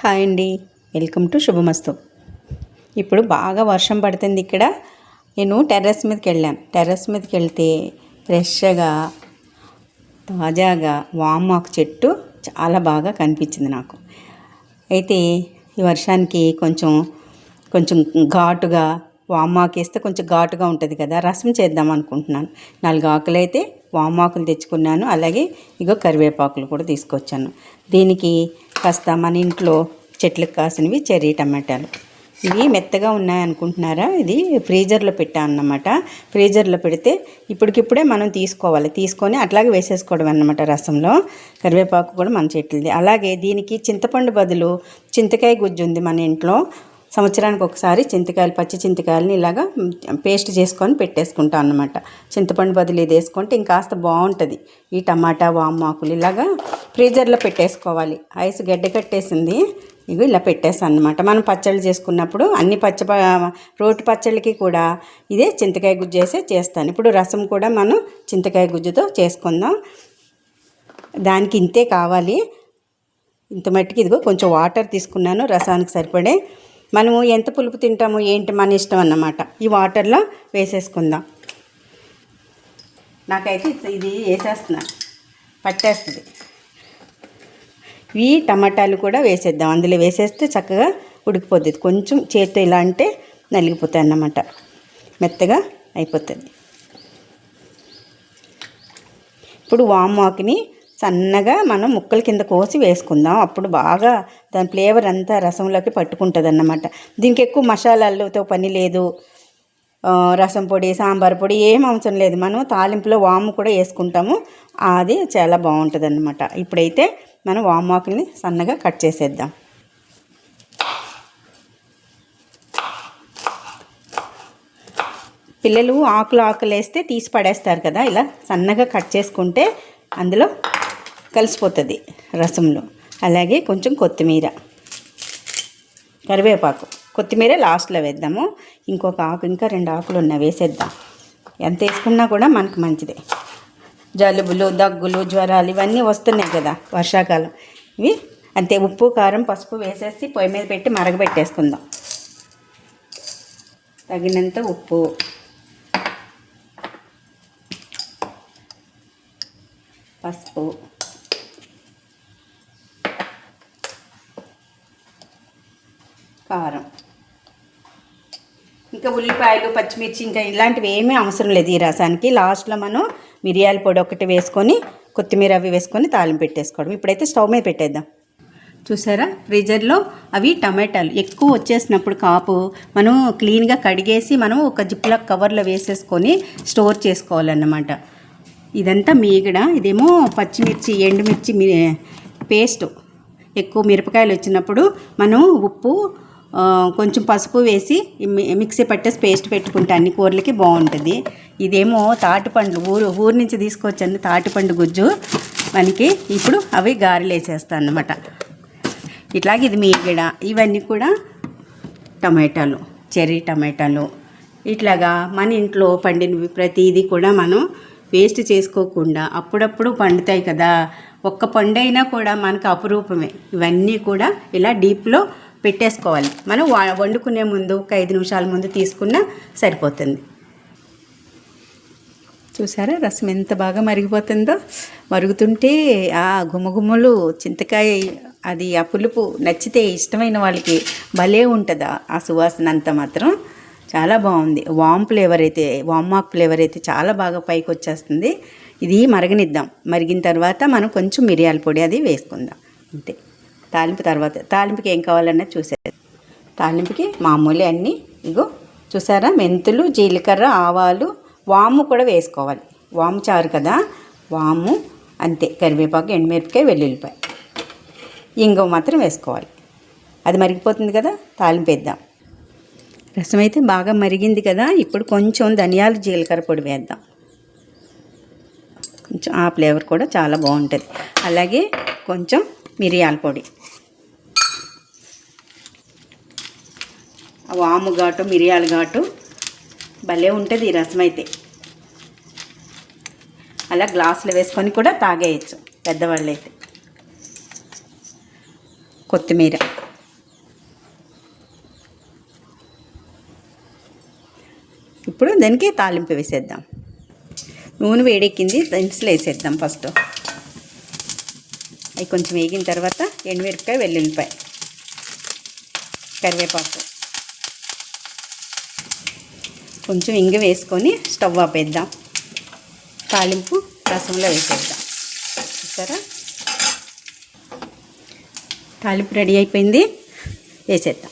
Hi అండి. Welcome to శుభమస్తు. ఇప్పుడు బాగా వర్షం పడుతుంది ఇక్కడ. నేను టెర్రస్ మీదకి వెళ్ళాను. టెర్రస్ మీదకి వెళ్తే ఫ్రెష్గా తాజాగా వామాకు చెట్టు చాలా బాగా కనిపించింది నాకు. అయితే ఈ వర్షానికి కొంచెం కొంచెం ఘాటుగా వామాకు వేస్తే కొంచెం ఘాటుగా ఉంటుంది కదా. రసం చేద్దాం అనుకుంటున్నాను. నాలుగు ఆకులు అయితే వామాకులు తెచ్చుకున్నాను. అలాగే ఇగో కరివేపాకులు కూడా తీసుకొచ్చాను. దీనికి కాస్త మన ఇంట్లో చెట్లకు కాసినవి చెర్రీ టమాటాలు. ఇవి మెత్తగా ఉన్నాయనుకుంటున్నారా? ఇది ఫ్రీజర్లో పెట్టాను అన్నమాట. ఫ్రీజర్లో పెడితే ఇప్పటికిప్పుడే మనం తీసుకోవాలి. తీసుకొని అట్లాగే వేసేసుకోవడం అన్నమాట రసంలో. కరివేపాకు కూడా మన చెట్లది అలాగే దీనికి చింతపండు బదులు చింతకాయ గుజ్జు ఉంది మన ఇంట్లో. సంవత్సరానికి ఒకసారి చింతకాయలు పచ్చి చింతకాయలని ఇలాగా పేస్ట్ చేసుకొని పెట్టేసుకుంటాం అన్నమాట. చింతపండు బదులు ఇది వేసుకుంటే ఇంకాస్త బాగుంటుంది. ఈ టమాటా వామాకులు ఇలాగా ఫ్రీజర్లో పెట్టేసుకోవాలి. ఐస్ గడ్డ కట్టేసింది. ఇవి ఇలా పెట్టేస్తాను అనమాట మనం పచ్చళ్ళు చేసుకున్నప్పుడు అన్ని పచ్చ రోటి పచ్చళ్ళకి కూడా ఇదే చింతకాయ గుజ్జు వేసే చేస్తాను. ఇప్పుడు రసం కూడా మనం చింతకాయ గుజ్జుతో చేసుకుందాం. దానికి ఇంతే కావాలి. ఇంత మట్టుకు ఇదిగో కొంచెం వాటర్ తీసుకున్నాను. రసానికి సరిపడే మనము ఎంత పులుపు తింటామో ఏంటి మన ఇష్టం అన్నమాట. ఈ వాటర్లో వేసేసుకుందాం. నాకైతే ఇది వేసేస్తున్నా. పట్టేస్తుంది. ఈ టమాటాలు కూడా వేసేద్దాం. అందులో వేసేస్తే చక్కగా ఉడికిపోతుంది కొంచెం చేతితో ఇలా అంటే నలిగిపోతాయి అన్నమాట. మెత్తగా అయిపోతుంది. ఇప్పుడు వామాకుని సన్నగా మనం ముక్కల కింద కోసి వేసుకుందాం. అప్పుడు బాగా దాని ఫ్లేవర్ అంతా రసంలోకి పట్టుకుంటుంది అన్నమాట దీనికి ఎక్కువ మసాలాలతో పని లేదు. రసం పొడి సాంబార్ పొడి ఏం అవసరం లేదు. మనం తాలింపులో వాము కూడా వేసుకుంటాము. అది చాలా బాగుంటుంది అన్నమాట ఇప్పుడైతే మనం వామాకుల్ని సన్నగా కట్ చేసేద్దాం. పిల్లలు ఆకులు ఆకులు వేస్తే తీసి పడేస్తారు కదా ఇలా సన్నగా కట్ చేసుకుంటే అందులో కలిసిపోతుంది రసంలో. అలాగే కొంచెం కొత్తిమీర. కరివేపాకు. కొత్తిమీర లాస్ట్లో వేద్దాము. ఇంకొక ఆకు ఇంకా రెండు ఆకులు ఉన్నాయి వేసేద్దాం. ఎంత వేసుకున్నా కూడా మనకు మంచిదే. జలుబులు దగ్గులు జ్వరాలు ఇవన్నీ వస్తున్నాయి కదా వర్షాకాలం. ఇవి అంతే ఉప్పు కారం పసుపు వేసేసి పొయ్యి మీద పెట్టి మరగబెట్టేసుకుందాం. తగినంత ఉప్పు. పసుపు. కారం. ఇంకా ఉల్లిపాయలు పచ్చిమిర్చి ఇంకా ఇలాంటివి ఏమీ అవసరం లేదు ఈ రసానికి. లాస్ట్లో మనం మిరియాల పొడి ఒకటి వేసుకొని కొత్తిమీర అవి వేసుకొని తాలింపు పెట్టేసుకోవడం. ఇప్పుడైతే స్టవ్ మీద పెట్టేద్దాం. చూసారా? ఫ్రీజర్లో అవి టమాటాలు. ఎక్కువ వచ్చేసినప్పుడు కాపు మనం క్లీన్గా కడిగేసి మనం ఒక జిప్ల కవర్లో వేసేసుకొని స్టోర్ చేసుకోవాలన్నమాట. ఇదంతా మీగడ ఇదేమో పచ్చిమిర్చి ఎండుమిర్చి పేస్ట్. ఎక్కువ మిరపకాయలు వచ్చినప్పుడు మనం ఉప్పు కొంచెం పసుపు వేసి మిక్సీ పట్టేసి పేస్ట్ పెట్టుకుంటే అన్ని కూరలకి బాగుంటుంది. ఇదేమో తాటిపండ్లు ఊరు ఊరు నుంచి తీసుకొచ్చండి తాటిపండు గుజ్జు. మనకి ఇప్పుడు అవి గారెలేసేస్తాను అనమాట ఇట్లాగే ఇది మీగడ ఇవన్నీ కూడా టమాటాలు చెర్రీ టమాటాలు. ఇట్లాగా మన ఇంట్లో పండినవి ప్రతిదీ కూడా మనం వేస్ట్ చేసుకోకుండా అప్పుడప్పుడు పండుతాయి కదా. ఒక్క పండైనా కూడా మనకు అపురూపమే. ఇవన్నీ కూడా ఇలా డీప్లో పెట్టేసుకోవాలి. మనం వండుకునే ముందు ఒక ఐదు నిమిషాల ముందు తీసుకున్నా సరిపోతుంది. చూసారా? రసం ఎంత బాగా మరిగిపోతుందో? మరుగుతుంటే ఆ గుమగుమలు చింతకాయ అది ఆ పులుపు నచ్చితే ఇష్టమైన వాళ్ళకి భలే ఉంటుందా. ఆ సువాసన అంతా మాత్రం చాలా బాగుంది. వామ్ ఫ్లేవర్ అయితే వామ్మాక్ ఫ్లేవర్ అయితే చాలా బాగా పైకి వచ్చేస్తుంది. ఇది మరగనిద్దాం. మరిగిన తర్వాత మనం కొంచెం మిరియాల పొడి అది వేసుకుందాం. అంతే. తాలింపు తర్వాత తాలింపుకి ఏం కావాలన్నా చూసేది తాలింపుకి మామూలు అన్నీ. ఇగో చూసారా? మెంతులు జీలకర్ర ఆవాలు వాము కూడా వేసుకోవాలి. వాము చారు కదా? వాము అంతే. కరివేపాకు ఎండుమిరపకాయ వెల్లుల్లిపాయ. ఇంగో మాత్రం వేసుకోవాలి. అది మరిగిపోతుంది కదా? తాలింపు వేద్దాం. రసం అయితే బాగా మరిగింది కదా? ఇప్పుడు కొంచెం ధనియాలు జీలకర్ర పొడి వేద్దాం. కొంచెం ఆ ఫ్లేవర్ కూడా చాలా బాగుంటుంది. అలాగే కొంచెం మిరియాల పొడి. వాము ఘాటు మిరియాల ఘాటు. భలే ఉంటుంది ఈ రసం అయితే అలా గ్లాసులు వేసుకొని కూడా తాగేయచ్చు పెద్దవాళ్ళు అయితే కొత్తిమీర. ఇప్పుడు దానికి తాలింపు వేసేద్దాం. నూనె వేడెక్కింది దినుసులు వేసేద్దాం ఫస్ట్. అవి కొంచెం వేగిన తర్వాత ఎండుమిరపకాయ వెల్లుల్లిపాయ. కరివేపాకు. కొంచెం ఇంగ వేసుకొని స్టవ్ ఆపేద్దాం. తాలింపు రసంలో వేసేద్దాం. చూసారా? తాలింపు రెడీ అయిపోయింది. వేసేద్దాం.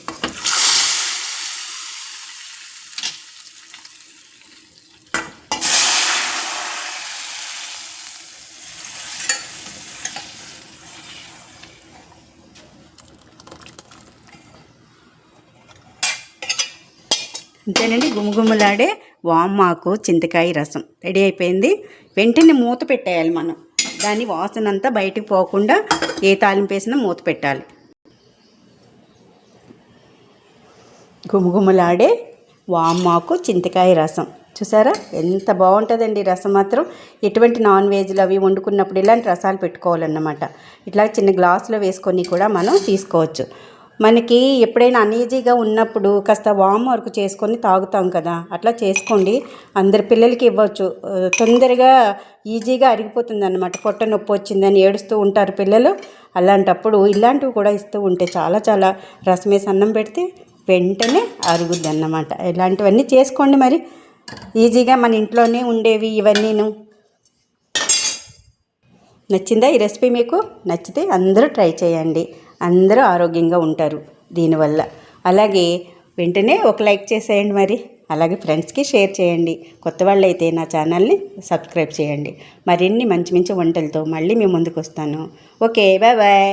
అంతేనండి గుమగుమలాడే వామాకు చింతకాయ రసం. రెడీ అయిపోయింది. వెంటనే మూత పెట్టేయాలి మనం. దాని వాసన అంతా బయటికి పోకుండా ఏ తాలింపు వేసినా మూత పెట్టాలి. గుమగుమలాడే వామాకు చింతకాయ రసం. చూసారా? ఎంత బాగుంటుందండి రసం మాత్రం. ఎటువంటి నాన్ వెజ్లు అవి వండుకున్నప్పుడు ఇలాంటి రసాలు పెట్టుకోవాలన్నమాట. ఇట్లా చిన్న గ్లాసులో వేసుకొని కూడా మనం తీసుకోవచ్చు. మనకి ఎప్పుడైనా అనీజీగా ఉన్నప్పుడు కాస్త వామ్ వర్క్ చేసుకొని తాగుతాం కదా అట్లా చేసుకోండి. అందరి పిల్లలకి ఇవ్వచ్చు. తొందరగా ఈజీగా అరిగిపోతుంది అనమాట పొట్ట నొప్పి వచ్చిందని ఏడుస్తూ ఉంటారు పిల్లలు. అలాంటప్పుడు ఇలాంటివి కూడా ఇస్తూ ఉంటే చాలా చాలా రసం వేసి అన్నం పెడితే వెంటనే అరుగుద్ది అన్నమాట ఇలాంటివన్నీ చేసుకోండి మరి. ఈజీగా మన ఇంట్లోనే ఉండేవి ఇవన్నీను. నచ్చిందా ఈ రెసిపీ మీకు? నచ్చితే అందరూ ట్రై చేయండి. అందరూ ఆరోగ్యంగా ఉంటారు దీనివల్ల. అలాగే వెంటనే ఒక లైక్ చేసేయండి మరి. అలాగే ఫ్రెండ్స్కి షేర్ చేయండి. కొత్త వాళ్ళైతే నా ఛానల్ని సబ్స్క్రైబ్ చేయండి. మరిన్ని మంచి మంచి వంటలతో మళ్ళీ మీ ముందుకు వస్తాను ఓకే బాయ్ బాయ్.